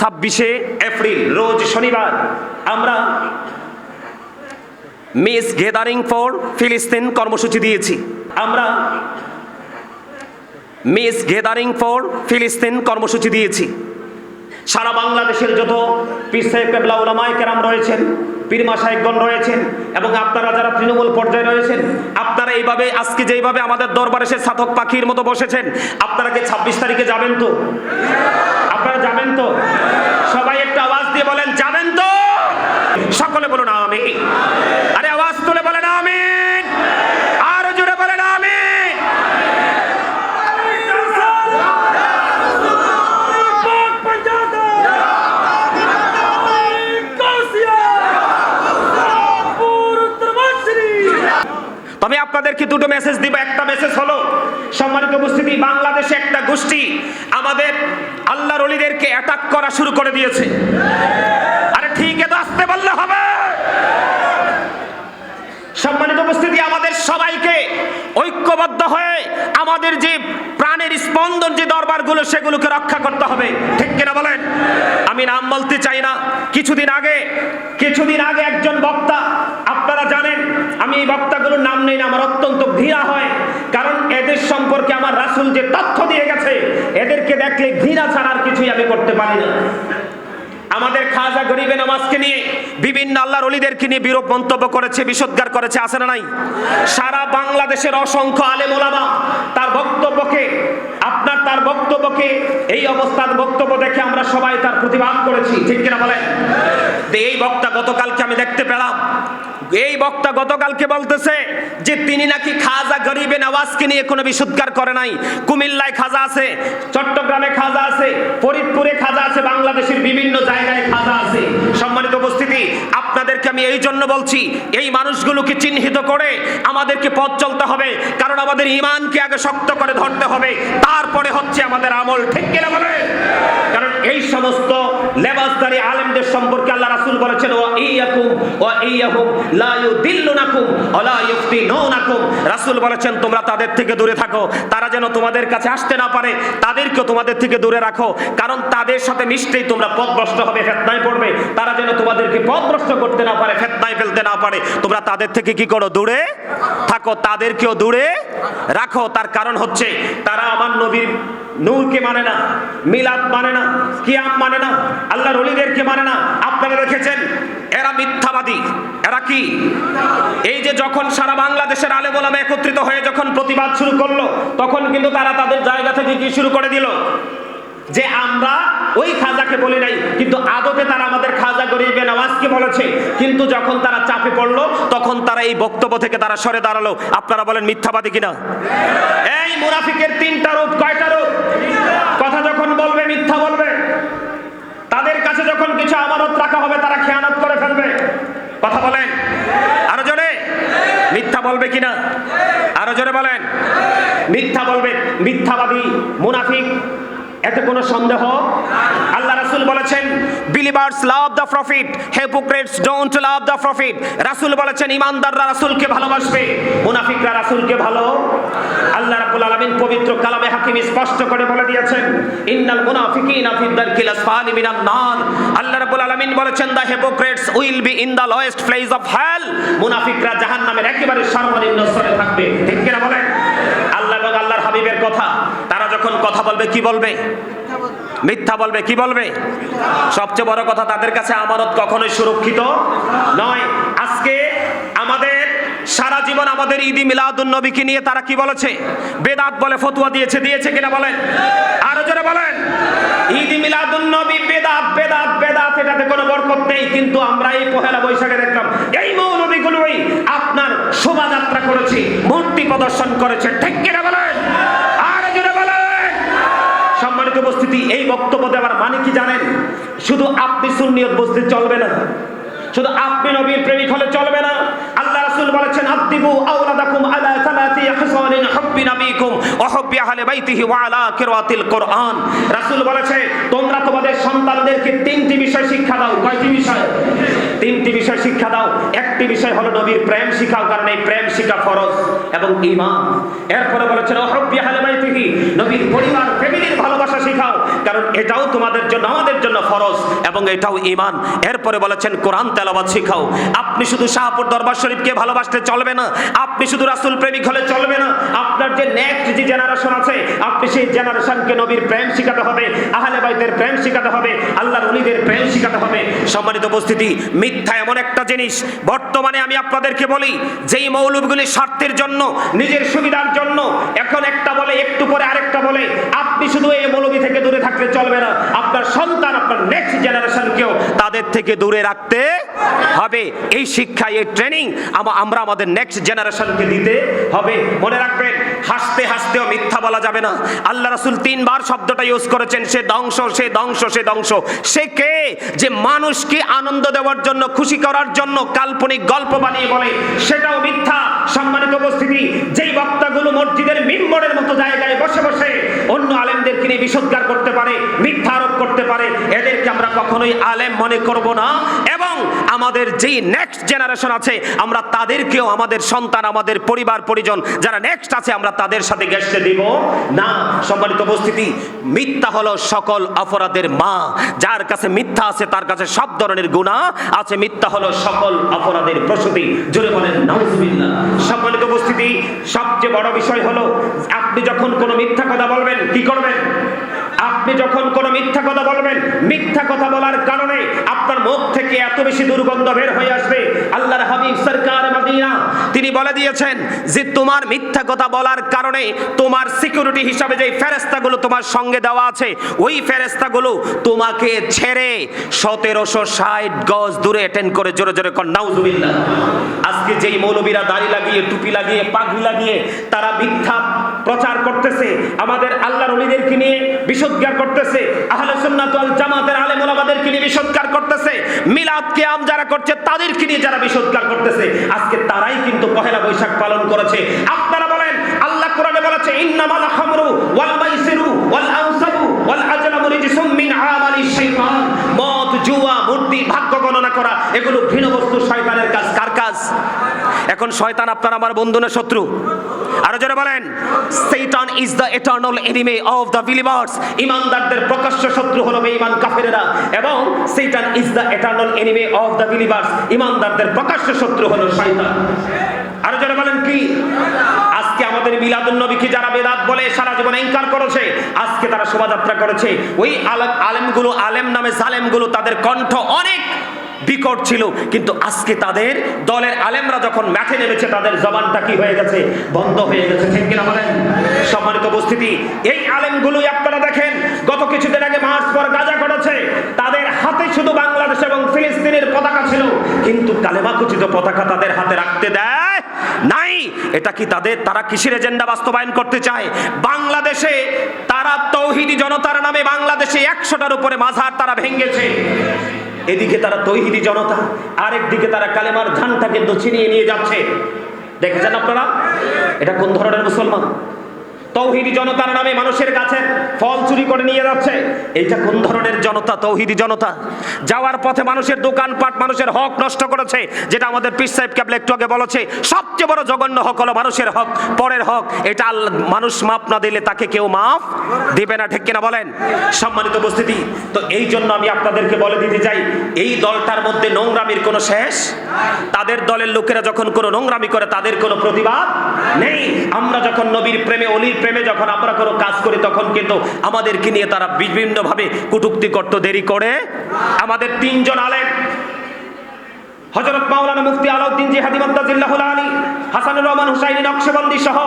ছাব্বিশে এপ্রিল, রোজ শনিবার। আমরা মিস গেদারিং ফর ফিলিস্তিন কর্মসূচি দিয়েছি। আমরা মিস গেদারিং ফর ফিলিস্তিন কর্মসূচি দিয়েছি। সারা বাংলাদেশের যত পিসে কেবলা ওলামায় কেরাম রয়েছেন পীরমা সাহেবগণ রয়েছেন এবং আপনারা যারা তৃণমূল পর্যায়ে রয়েছেন, আপনারা এইভাবে, আজকে যেইভাবে আমাদের দরবারে এসে সাধক পাখির মতো বসেছেন, আপনারা কি ছাব্বিশ তারিখে যাবেন তো? আপনারা যাবেন তো? সবাই একটা আওয়াজ দিয়ে বলেন, যাবেন তো? সকলে বলুন আমি দুটো মেসেজ দিব, একটা মেসেজ হলো, সম্মানিত উপস্থিতি, বাংলাদেশে একটা গোষ্ঠী আমাদের আল্লাহর অলিদেরকে অ্যাটাক করা শুরু করে দিয়েছে। আরে ঠিক এত আসতে বললে হবে। সম্মানিত উপস্থিতি, আমাদের সবাইকে ঐক্যবদ্ধ হয়ে আমাদের যে প্রাণের স্পন্দন, যে দরবারগুলো, সেগুলোকে রক্ষা করতে হবে। ঠিক কিনা বলেন? আমি নাম বলতে চাই না। কিছুদিন আগে কিছুদিন আগে একজন বক্তা এই বক্তাগুলোর নাম নেই আমার অত্যন্ত ঘৃণা হয়। কারণ এদের সম্পর্কে আমার রাসূল যে তথ্য দিয়ে গেছে, এদেরকে দেখলে ঘৃণা ছাড়া আর কিছুই আমি করতে পারি না। আমাদের খাজা গরিবে নামাজকে নিয়ে, বিভিন্ন আল্লাহর অলিদেরকে নিয়ে বিরূপ মন্তব্য করেছে, বিষোদ্গার করেছে, আছে না নাই? সারা বাংলাদেশের অসংখ্য আলেম ওলামা তার বক্তব্যকে, আপনার তার বক্তব্যকে, এই অবস্থার বক্তব্য দেখে আমরা সবাই তার প্রতিবাদ করেছি। ঠিক কিনা বলেন? এই বক্তা গতকালকে আমি দেখতে পেলাম এই বক্তা গতকালকে বলতেছে যে তিনি নাকি খাজা গরিবে নওয়াজকে নিয়ে কোনো বিশুদ্ধার করে নাই। কুমিল্লায় খাজা আছে, চট্টগ্রামে খাজা আছে, ফরিদপুরে খাজা আছে, বাংলাদেশের বিভিন্ন জায়গায় খাজা আছে। সম্মানিত উপস্থিতি, আপনাদেরকে আমি এই জন্য বলছি, এই মানুষগুলোকে চিহ্নিত করে আমাদেরকে পথ চলতে হবে, কারণ আমাদের ইমানকে আগে শক্ত করে ধরতে হবে, তারপরে হচ্ছে আমাদের আমল। ঠিক কিনা বলে কারণ এই সমস্ত লেবাসদারি আলেমদের সম্পর্কে আল্লাহ রাসূল বলেছেন, ওয়া ইয়াকুম, ওয়া ইয়াহুম, লা ইউদিল্লুনাকুম, ওয়া লা ইফতিনুনাকুম রাসূল বলেছেন, তোমরা তাদের থেকে দূরে থাকো, তারা যেন তোমাদের কাছে আসতে না পারে তাদেরকে তোমাদের থেকে দূরে রাখো, কারণ তাদের সাথে মিশতেই তোমরা পথভ্রষ্ট হবে, ফেতনায় পড়বে, তারা যেন তোমাদেরকে পথভ্রষ্ট করতে না পারে, ফেতনায় ফেলতে না পারে। তোমরা তাদের থেকে কি করো? দূরে থাকো, তাদেরকেও দূরে রাখো। তার কারণ হচ্ছে, তারা আমার নবীর নূরকে মানে না, মিলাদ মানে না, কিয়াম মানে না, আল্লাহর অলিদেরকে মানে না। আপনারা রেখেছেন এরা মিথ্যাবাদী। এরা কি? এই যে যখন সারা বাংলাদেশের আলে বলামে একত্রিত হয়ে যখন প্রতিবাদ শুরু করল, তখন কিন্তু তারা তাদের জায়গা থেকে কি শুরু করে দিল? যে আমরা ওই খাজাকে বলি নাই, কিন্তু আদতে তারা আমাদের খাজা গরিবে নামাজকে বলেছে? কিন্তু যখন তারা চাপে পড়ল, তখন তারা এই বক্তব্য থেকে তারা সরে দাঁড়াল। আপনারা বলেন, মিথ্যাবাদী কিনা? এই মুনাফিকের তিনটা রূপ, কয়টা রূপ? কথা যখন বলবে, মিথ্যা বলবে। তাদের কাছে যখন কিছু আমানত রাখা হবে, তারা খেয়ানত করে ফেলবে। কথা বলেন। আরও জোরে। মিথ্যা বলবে কিনা? আরও জোরে বলেন। মিথ্যা বলবে। মিথ্যাবাদী মুনাফিক এতে কোনো সন্দেহ? আল্লাহ রাসুল বলেছেন believers love the prophet hypocrites don't love the prophet রাসুল বলেছেন, ইমানদাররা রাসুলকে ভালোবাসবে। মুনাফিকরা রাসূলকে ভালো? আল্লাহ রাব্বুল আলামিন পবিত্র কালামে হাকিম স্পষ্ট করে বলে দিয়েছেন, ইন্নাল মুনাফিকিনা ফি দারকিল আসফালি মিনান নার। আল্লাহ রাব্বুল আলামিন বলেছেন the hypocrites will be in the lowest place of hell মুনাফিকরা জাহান্নামের একেবারে সর্বনিম্ন স্তরে থাকবে। ঠিক কিনা বলেন? আল্লাহ এবং আল্লাহর হাবিবের কথা। যখন কথা বলবে কি বলবে? মিথ্যা বলবে। কি বলবে? সবচেয়ে বড় কথা তাদের কাছে আমানত কখনোই সুরক্ষিত নয়। আজকে আমাদের সারা জীবন আমাদের ঈদি মিলাদুন নবীকে নিয়ে তারা কি বলেছে? বেদাত বলে ফতুয়া দিয়েছে দিয়েছে কিনা বলেন? আরও জোরে বলেন। ঈদি মিলাদুন নবী বেদাত বেদাত বেদাত এটাতে কোনো বরকত নেই কিন্তু আমরা এই পহেলা বৈশাখে দেখলাম এই মৌলবীগুলোই আপনার শোভাযাত্রা করেছে মূর্তি প্রদর্শন করেছে ঠিক কিনা বলেন আরও জোরে বলেন সম্মানিত উপস্থিতি এই বক্তব্য দেওয়ার মানে কি জানেন? শুধু আপনি সুন্নিয়ত বসতে চলবে না। শুধু আপনি নবীর প্রেমিক হলে চলবে না। রাসূল বলেছেন আদিবু আওলাদাকুম আলা সালাতি আহলে বাইতিহি ওয়া আলা রাসূল বলেছে, তোমরা তোমাদের সন্তানদেরকে তিনটি বিষয় শিক্ষা দাও। কয়টি বিষয়? তিনটি বিষয় শিক্ষা দাও। একটি বিষয় হলো নবীর প্রেম শিখাও, কারণ এই প্রেম শিখা ফরজ এবং এরপরে বলেছেন আহলে বাইতিহি, নবীর পরিবার, ফ্যামিলির ভালোবাসা শিখাও, কারণ এটাও তোমাদের জন্য, আমাদের জন্য ফরজ এবং এটাও ঈমান। এরপরে বলেছেন, কোরআন তেলাওয়াত শিখাও। আপনি শুধু শাহপুর দরবার শরীফকে ভালোবাসতে চলবে না। আপনি শুধু রাসূল প্রেমিক হলে চলবে না। আপনার যে নেক্সট যে জেনারেশন আছে, আপনি সেই জেনারেশনকে নবীর প্রেম শিখাতে হবে, আহলে বাইতের প্রেম শিখাতে হবে, আল্লাহর ওলিদের প্রেম শিখাতে হবে। সম্মানিত উপস্থিতি, মিথ্যা এমন একটা জিনিস, বর্তমানে আমি আপনাদেরকে বলি, যেই মৌলবগুলি স্বার্থের জন্য, নিজের সুবিধার জন্য, এখন একটা বলে, একটু পরে আরেকটা বলে, আপনি শুধু এই মৌলবি থেকে দূরে থাকলে চলবে না। আপনার সন্তান, আপনার নেক্সট জেনারেশনকেও তাদের থেকে দূরে রাখতে হবে। এই শিক্ষা এই ট্রেনিং আমরা আমাদের নেক্সট জেনারেশনকে দিতে হবে। মনে রাখবেন, হাসতে হাসতেও মিথ্যা বলা যাবে না। আল্লাহ রাসূল তিনবার শব্দটা ইউজ করেছেন, সে ধ্বংস সে ধ্বংস সে ধ্বংস। সে কে? যে মানুষকে আনন্দ দেওয়ার জন্য, খুশি করার জন্য কাল্পনিক গল্প বানিয়ে বলে, সেটাও মিথ্যা। সম্মানিত উপস্থিতি, যেই বক্তাগুলো মসজিদের মিম্বরের মতো জায়গায় বসে বসে অন্য আলেমদেরকে নিয়ে বিষোদ্গার করতে পারে মিথ্যা আরোপ করতে পারে এদেরকে আমরা কখনোই আলেম মনে করব না। এবং আমাদের যেই নেক্সট জেনারেশন আছে, আমরা তাদেরকেও আমাদের সন্তান, আমাদের পরিবার, পরিজন যারা নেক্সট আছে, আমরা তাদের সাথে গেসতে দিব। না, সম্মানিত উপস্থিতি, মিথ্যা হলো সকল অপরাধের মা। যার কাছে মিথ্যা আছে, তার কাছে সব ধরনের গুণা আছে। মিথ্যা হলো সকল অপরাধের প্রসূতি। জোরে বলেন সম্মানিত উপস্থিতি, সবচেয়ে বড় বিষয় হলো, আপনি যখন কোনো মিথ্যা কথা বলবেন, কি করবেন? আপনি যখন কোনো মিথ্যা কথা বলবেন, মিথ্যা কথা বলার কারণে আপনার মুখ থেকে এত বেশি দুর্গন্ধ বের হয়ে আসবে। আল্লাহর হাবিব সরকার মদিনা, তিনি বলে দিয়েছেন যে, তোমার মিথ্যা কথা বলার কারণে তোমার সিকিউরিটি হিসাবে যে ফেরেস্তাগুলো তোমার সঙ্গে দেওয়া আছে, ওই ফেরেস্তাগুলো তোমাকে ছেড়ে সতেরোশো ষাট গজ দূরে অ্যাটেন্ড করে জোরে জোরে কর, নাউজুবিল্লাহ। আজকে যেই মৌলবীরা দাড়ি লাগিয়ে, টুপি লাগিয়ে, পাগড়ি লাগিয়ে, তারা মিথ্যা প্রচার করতেছে, আমাদের আল্লাহর অলিদেরকে নিয়ে বিশুদ্ধার করতেছে, আহলে সুন্নাত ওয়াল জামাতের আলেম ওলামাদেরকে নিয়ে বিশুদ্ধার করতেছে, মিলাদ কিয়াম যারা করছে তাদেরকে নিয়ে যারা বিশুদ্ধার করতেছে, আজকে তারাই কিন্তু পহেলা বৈশাখ পালন করেছে। আপনারা বলেন, আল্লাহ কোরআনে বলেছে, ইন্নামাল খামরু ওয়াল মাইসিরু ওয়াল আনসাবু ওয়াল আজলামু রিজসুম মিন আমালিশ শাইতান। মদ, জুয়া, মূর্তি, ভাগ্য গণনা করা, এগুলো ঘৃণ বস্তু শয়তানের কাজ। কার কাজ? এখন শয়তান আপনার আমার বন্ধু না শত্রু। আরও জোরে বলেন Satan is the eternal enemy of the believers ইমানদারদের প্রকাশ্য শত্রু হলো বেঈমান কাফেরেরা এবং Satan is the eternal enemy of the believers ইমানদারদের প্রকাশ্য শত্রু হলো শয়তান। আরও জোরে বলেন কি? আজকে আমাদের মিলাদুন নবীকে যারা বেদাত বলে সারা জীবন ইনকার করেছে, আজকে তারা শোভাযাত্রা করেছে। ওই আলেম আলেমগুলো, আলেম নামে জালেমগুলো তাদের কণ্ঠ অনেক বিকট ছিল, কিন্তু আজকে তাদের দলের আলেমরা যখন মাঠে নেমেছে, তাদের জবানটা কি হয়ে গেছে? বন্ধ হয়ে গেছে, ঠিক কিনা বলেন? সম্মানিত উপস্থিতি, এই আলেমগুলোই আপনারা দেখেন, গত কিছুদিন আগে মার্চ পর গাজা করেছে তাদের হাতে শুধু বাংলাদেশ এবং ফিলিস্তিনের পতাকা ছিল, কিন্তু কালেমা কুচিত পতাকা তাদের হাতে রাখতে দেয় নাই। এটা কি তাদের, তারা কিসের এজেন্ডা বাস্তবায়ন করতে চায়? বাংলাদেশে তারা তৌহিদি জনতার নামে বাংলাদেশে একশোটার উপরে মাঝার তারা ভেঙ্গেছে এদিকে তারা তৈহিদি জনতা, আরেকদিকে তারা কালেমার ঝানটা কিন্তু ছিনিয়ে নিয়ে যাচ্ছে। দেখেছেন আপনারা? এটা কোন ধরনের মুসলমান? তৌহিদি জনতার নামে মানুষের কাছে ফল চুরি করে নিয়ে যাচ্ছে। এইটা কোন ধরনের জনতা? তৌহিদি জনতা। যাওয়ার পথে মানুষের দোকানপাট, মানুষের হক নষ্ট করেছে, যেটা আমাদের পিস সাহেব ক্যাবলে একটু আগে বলেছে। সবচেয়ে বড় জঘন্য হক হলো মানুষের হক, পরের হক। এটা মানুষ মাপ না দিলে তাকে কেউ মাফ দিবে না, ঠিক কিনা বলেন? সম্মানিত উপস্থিতি, তো এই জন্য আমি আপনাদেরকে বলে দিতে চাই, এই দলটার মধ্যে নোংরামির কোনো শেষ? তাদের দলের লোকেরা যখন কোনো নোংরামি করে, তাদের কোনো প্রতিবাদ নেই। আমরা যখন নবীর প্রেমে অলির প্রেমে যখন আমরা কোনো কাজ করি, তখন কিন্তু আমাদেরকে নিয়ে তারা বিভিন্নভাবে কুটুক্তি করতে। দেরি করে? আমাদের তিনজন আলেম হযরত মাওলানা মুফতি আলাউদ্দিন জিহাদি মাদ্দাজিল্লাহুল আলী হাসানুর রহমান হুসাইনি নকশবন্দি সহ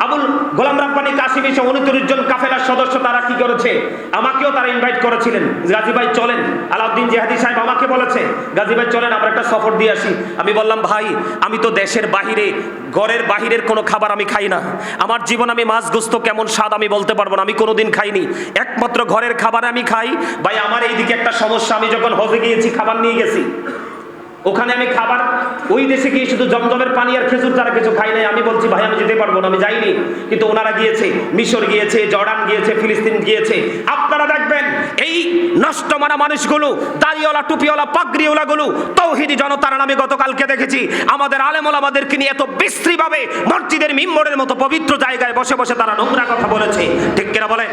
আবুল গোলাম রাব্বানি কাশিমি সহ উনত্রিশ জন কাফেলার সদস্য তারা কি করেছে? আমাকেও তারা ইনভাইট করেছিলেন। গাজী ভাই, চলেন। আলাউদ্দিন জিহাদি সাহেব আমাকে বলেছে, গাজী ভাই, চলেন, আমরা একটা সফর দিয়ে আসি। আমি বললাম, ভাই, আমি তো দেশের বাহিরে, ঘরের বাহিরের কোনো খাবার আমি খাই না। আমার জীবন আমি মাছ গোস্ত কেমন স্বাদ আমি বলতে পারব না। আমি কোনোদিন খাইনি। একমাত্র ঘরের খাবার আমি খাই। ভাই, আমার এইদিকে একটা সমস্যা। আমি যখন হজে গিয়েছি, খাবার নিয়ে গেছি। ওখানে আমি খাবার, ওই দেশে গিয়ে শুধু জমজমের পানি আর খেজুর ছাড়া কিছু খাই নাই। আমি বলছি, ভাই, আমি যেতে পারব না, আমি যাইনি। কিন্তু ওনারা গিয়েছে, মিশর গিয়েছে, জর্ডান গিয়েছে, ফিলিস্তিন গিয়েছে। আপনারা দেখবেন, এই নষ্ট মারা মানুষগুলো, দাড়িওয়ালা, টুপিওয়ালা পাগড়িওয়ালা গুলো তৌহিদি জনতার নামে গতকালকে দেখেছি, আমাদের আলেমল আমাদেরকে নিয়ে এত বিশ্রীভাবে মসজিদের মিম্বরের মতো পবিত্র জায়গায় বসে বসে তারা নোংরা কথা বলেছে। ঠিক কিনা বলেন?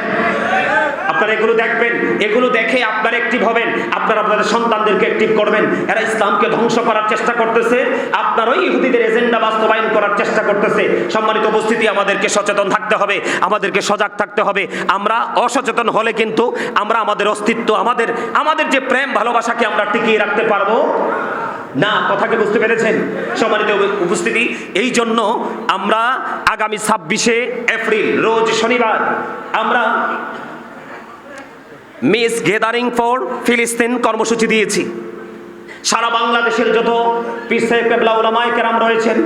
আপনারা এগুলো দেখবেন, এগুলো দেখে আপনারা অ্যাক্টিভ হবেন, আপনারা আপনাদের সন্তানদেরকে অ্যাক্টিভ করবেন। এরা ইসলামকে ধ্বংস করার চেষ্টা করতেছে, আপনার ওই ইহুদিদের এজেন্ডা বাস্তবায়ন করার চেষ্টা করতেছে। সম্মানিত উপস্থিতি, আমাদেরকে সচেতন থাকতে হবে, আমাদেরকে সজাগ থাকতে হবে। আমরা অসচেতন হলে কিন্তু আমরা আমাদের অস্তিত্ব, আমাদের আমাদের যে প্রেম, ভালোবাসাকে আমরা টিকিয়ে রাখতে পারব? না, কথাকে বুঝতে পেরেছেন? সম্মানিত উপস্থিতি এই জন্য আমরা আগামী ছাব্বিশে এপ্রিল, রোজ শনিবার, আমরা মিস গেদারিং ফর ফিলিস্তিন কর্মসূচি দিয়েছি। সারা বাংলাদেশের যত সাহেব কেবলা ওলামায় কেরাম রয়েছেন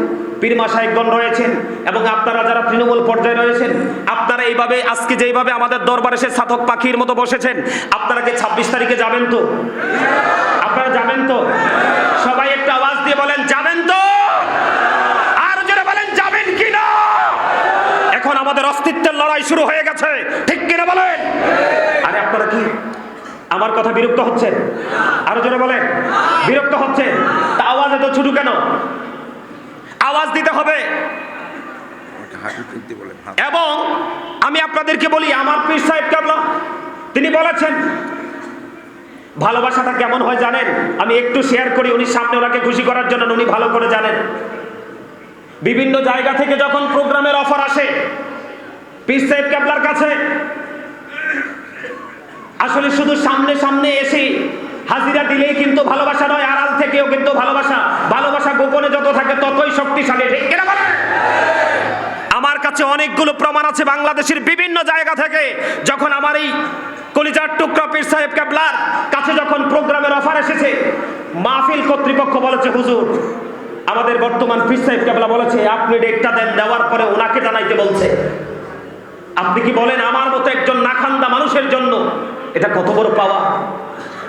পীরমা সাহেবগণ রয়েছেন, এবং আপনারা যারা তৃণমূল পর্যায়ে রয়েছেন, আপনারা এইভাবে, আজকে যেইভাবে আমাদের দরবারে এসে সাধক পাখির মতো বসেছেন, আপনারা কি ছাব্বিশ তারিখে যাবেন তো? আপনারা যাবেন তো? সবাই একটা আওয়াজ দিয়ে বলেন, যাবেন তো? আর বলেন, যাবেন কি না? এখন আমাদের অস্তিত্বের লড়াই শুরু হয়ে গেছে। ঠিক কিনা বলেন? আপনারা কি আমার কথা বিরক্ত হচ্ছেন? আরও জোরে বলেন। বিরক্ত হচ্ছেন? তা আওয়াজ এত ছোট কেন? আওয়াজ দিতে হবে। এবং আমি আপনাদেরকে বলি আমার পীর সাহেব কাবলা তিনি বলেছেন ভালোবাসাটা কেমন হয় জানেন? আমি একটু শেয়ার করি উনি সামনে ওনাকে খুশি করার জন্য উনি ভালো করে জানেন। বিভিন্ন জায়গা থেকে যখন প্রোগ্রামের অফার আসে পীর সাহেব কাবলার কাছে আসলে শুধু সামনে সামনে এসে হাজিরা দিলেই কিন্তু ভালোবাসা নয়, আড়াল থেকেও কিন্তু ভালোবাসা। ভালোবাসা গোপনে যত থাকে ততই শক্তিশালী, ঠিক? আমার কাছে অনেকগুলো প্রমাণ আছে বাংলাদেশের বিভিন্ন জায়গা থেকে। যখন আমার এই কলিজার টুকরা পীর সাহেব কেবলার কাছে যখন প্রোগ্রামের অফার এসেছে, মাহফিল কর্তৃপক্ষ বলেছে, হুজুর, আমাদের বর্তমান পীর সাহেব কেবলা বলেছে, আপনি ডেটটা দেন, দেওয়ার পরে ওনাকে জানাইতে বলছে। আপনি কি বলেন, আমার মতো একজন নাখান্দা মানুষের জন্য এটা কত বড় পাওয়া?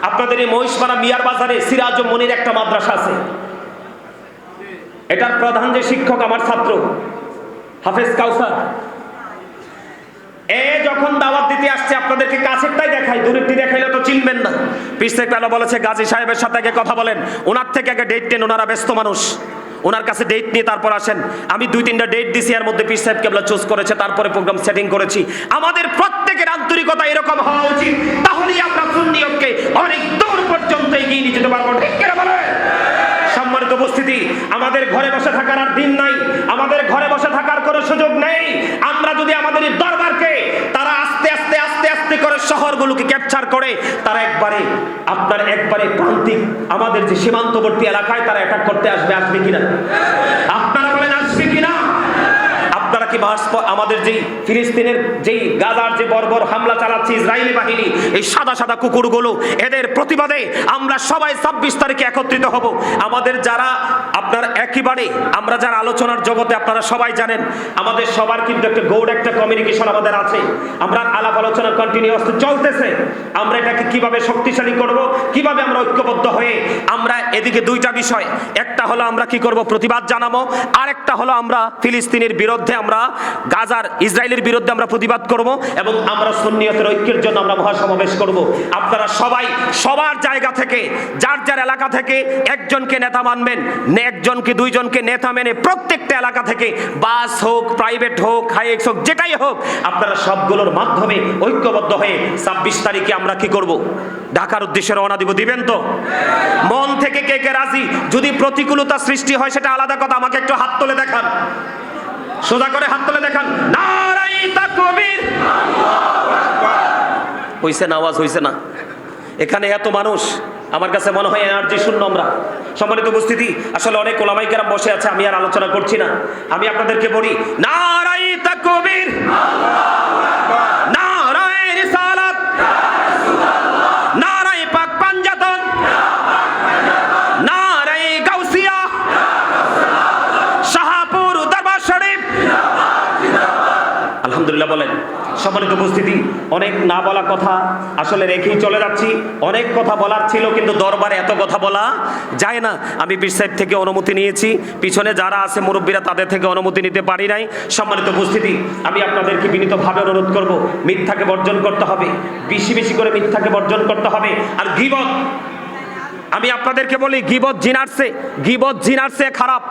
আপনাদের এই মহিষপাড়া মিয়ার বাজারে সিরাজ মনির একটা মাদ্রাসা আছে। এটার প্রধান যে শিক্ষক আমার ছাত্র, হাফেজ কাউসার। এ যখন দাওয়াত দিতে আসছে, আপনাদেরকে কাছেরটাই দেখাই, দূরেরটি দেখাইলে তো চিনবেন না। পেল বলেছে, গাজী সাহেবের সাথে আগে কথা বলেন। ওনার থেকে আগে ডেট নেন ওনারা ব্যস্ত মানুষ। ওনার কাছে ডেট নিয়ে তারপর আসেন। আমি দুই তিনটা ডেট দিছি, এর মধ্যে পিস সাহেব কেবলা চুজ করেছে, তারপরে প্রোগ্রাম সেটিং করেছি। আমাদের প্রত্যেকের আন্তরিকতা এরকম হওয়া উচিত। তাহলেই আমরা সুন্নিয়তকে অনেক দূর পর্যন্ত এগিয়ে নিয়ে যেতে পারব। ঠিক কিনা বলেন? সম্মানিত উপস্থিতি, আমাদের ঘরে বসে থাকার আর দিন নাই। আমাদের ঘরে বসে থাকার কোনো সুযোগ নেই। আমরা যদি আমাদের দরবারকে তারা আস্তে আস্তে আস্তে আস্তে করে শহরগুলোকে ক্যাপচার করে, তারা একবারে, আপনার একবারে প্রান্তিক, আমাদের যে সীমান্তবর্তী এলাকায় তারা অ্যাটাক করতে আসবে আসবে কিনা? আপনারা বলেন, আসবে কিনা? কি মাস আমাদের যেই ফিলিস্তিনের যেই গাজার যে বর্বর হামলা চালাচ্ছে ইসরায়েলি বাহিনী, এই সাদা সাদা কুকুরগুলো, এদের প্রতিবাদে আমরা সবাই ছাব্বিশ তারিখে একত্রিত হব। আমাদের যারা আপনার একেবারে, আমরা যারা আলোচনার জগতে আপনারা সবাই জানেন, আমাদের সবার কিন্তু একটা গৌড় একটা কমিউনিকেশন আমাদের আছে। আমরা আলাপ আলোচনা কন্টিনিউয়াস চলতেছে। আমরা এটাকে কীভাবে শক্তিশালী করব, কীভাবে আমরা ঐক্যবদ্ধ হয়ে আমরা এদিকে দুইটা বিষয়, একটা হলো আমরা কি করব প্রতিবাদ জানাব, আরেকটা হলো আমরা ফিলিস্তিনের বিরুদ্ধে আমরা গাজার ইসরায়েলের বিরুদ্ধে আমরা প্রতিবাদ করব এবং আমরা সুন্নিয়তের ঐক্যের জন্য আমরা মহাসমাবেশ করব। আপনারা সবাই সবার জায়গা থেকে, যার যার এলাকা থেকে একজনকে নেতা মানবেন একজনকে, দুইজনকে নেতা মেনে প্রত্যেকটা এলাকা থেকে বাস হোক, প্রাইভেট হোক, হাইএক্স হোক, যেটাই হোক, আপনারা সবগুলোর মাধ্যমে ঐক্যবদ্ধ হয়ে ছাব্বিশ তারিখে আমরা কি করব? ঢাকার উদ্দেশ্যে রওনা দিব, দিবেন তো? মন থেকে কে কে রাজি? যদি প্রতিকূলতা সৃষ্টি হয়, সেটা আলাদা কথা, আমাকে একটু হাত তুলে দেখান। সোজা করে হাত তুলে দেখান। হইছে না, আওয়াজ হইছে না। এখানে এত মানুষ, আমার কাছে মনে হয় এনার্জি শূন্য আমরা। সম্মানিত উপস্থিতি, আসলে অনেক ওলামাই কেরাম বসে আছে, আমি আর আলোচনা করছি না। আমি আপনাদেরকে বলি, নারাই তাকবীর। নারাই রিসালাত নারাই পাক পাঞ্জাতন নারাই গাউসিয়া শাহপুর দরবার শরীফ আলহামদুলিল্লাহ বলেন। সম্মানিত উপস্থিতি, অনেক না বলা কথা আসলে রেখেই চলে যাচ্ছি। অনেক কথা বলার ছিল, কিন্তু দরবারে এত কথা বলা যায় না। আমি সাহেব থেকে অনুমতি নিয়েছি। পিছনে যারা আছে, মুরব্বীরা তাদের থেকে অনুমতি নিতে পারি নাই। সম্মানিত উপস্থিতি, আমি আপনাদেরকে বিনীতভাবে অনুরোধ করব, মিথ্যাকে বর্জন করতে হবে। বেশি বেশি করে মিথ্যাকে বর্জন করতে হবে। আর গিবত, আমি আপনাদেরকে বলি, গিবত জিনারসে গিবত জিনারসে খারাপ।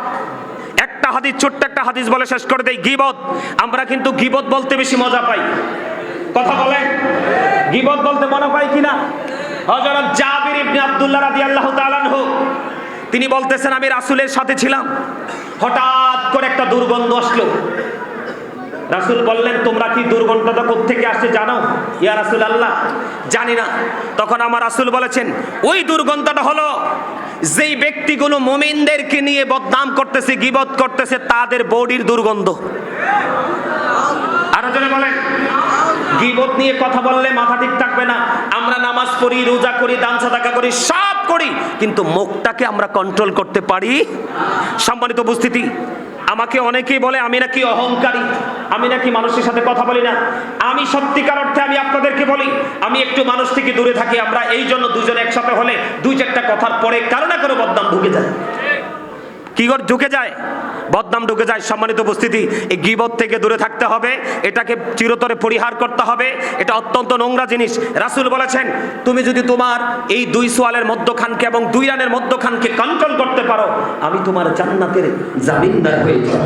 একটা হাদিস, ছোট্ট একটা হাদিস বলে শেষ করে দেই, গিবত। আমরা কিন্তু গিবত বলতে বেশি মজা পাই। কথা বলে গিবত বলতে মনে পাই কিনা? হযরত জাবির ইবনে আব্দুল্লাহ রাদিয়াল্লাহু তাআলা তিনি বলতেছেন, আমি রাসূলের সাথে ছিলাম। হঠাৎ করে একটা দুর্গন্ধ আসলো। রাসূল বললেন, তোমরা কি দুর্গন্ধটা কোত্থেকে আসছে জানো? ইয়া রাসূল আল্লাহ জানি না। তখন আমার রাসূল বলেছেন, ওই দুর্গন্ধটা হলো যেই ব্যক্তিগুলো মোমিনদেরকে নিয়ে বদনাম করতেছে, গিবত করতেছে, তাদের বডির দুর্গন্ধ। আরও জনে বলেন। গিবত নিয়ে কথা বললে মাথা ঠিক থাকবে না। আমরা নামাজ পড়ি, রোজা করি, দান সাদাকা করি, সব করি, কিন্তু মুখটাকে আমরা কন্ট্রোল করতে পারি? সম্মানিত উপস্থিতি আমাকে অনেকেই বলে, আমি নাকি অহংকারী, আমি নাকি মানুষের সাথে কথা বলি না। আমি সত্যিকার অর্থে আমি আপনাদেরকে বলি, আমি একটু মানুষ থেকে দূরে থাকি, আমরা এই জন্য দুজন একসাথে হলে দুই চারটা কথার পরে কারও না কারও বদনাম ঢুকে যায়। কি ঢুকে যায়? বদনাম ঢুকে যায় সম্মানিত উপস্থিতি। এই গিবত থেকে দূরে থাকতে হবে। এটাকে চিরতরে পরিহার করতে হবে। এটা অত্যন্ত নোংরা জিনিস। রাসুল বলেছেন, তুমি যদি তোমার এই দুই সোয়ালের মধ্যখানকে এবং দুই রানের মধ্যখানকে কন্ট্রোল করতে পারো, আমি তোমার জান্নাতের জামিনদার হয়ে যাব।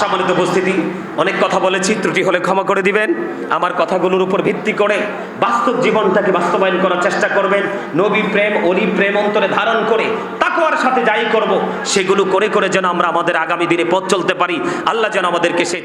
সম্মানিত উপস্থিতি, অনেক কথা বলেছি, ত্রুটি হলে ক্ষমা করে দিবেন। আমার কথাগুলোর উপর ভিত্তি করে বাস্তব জীবনটাকে বাস্তবায়ন করার চেষ্টা করবেন। নবী প্রেম, অলি প্রেম অন্তরে ধারণ করে তাকুয়ার সাথে যাই করব, সেগুলো করে করে যেন আমরা আমাদের আগামী দিনে পথ চলতে পারি। আল্লাহ যেন আমাদেরকে সেই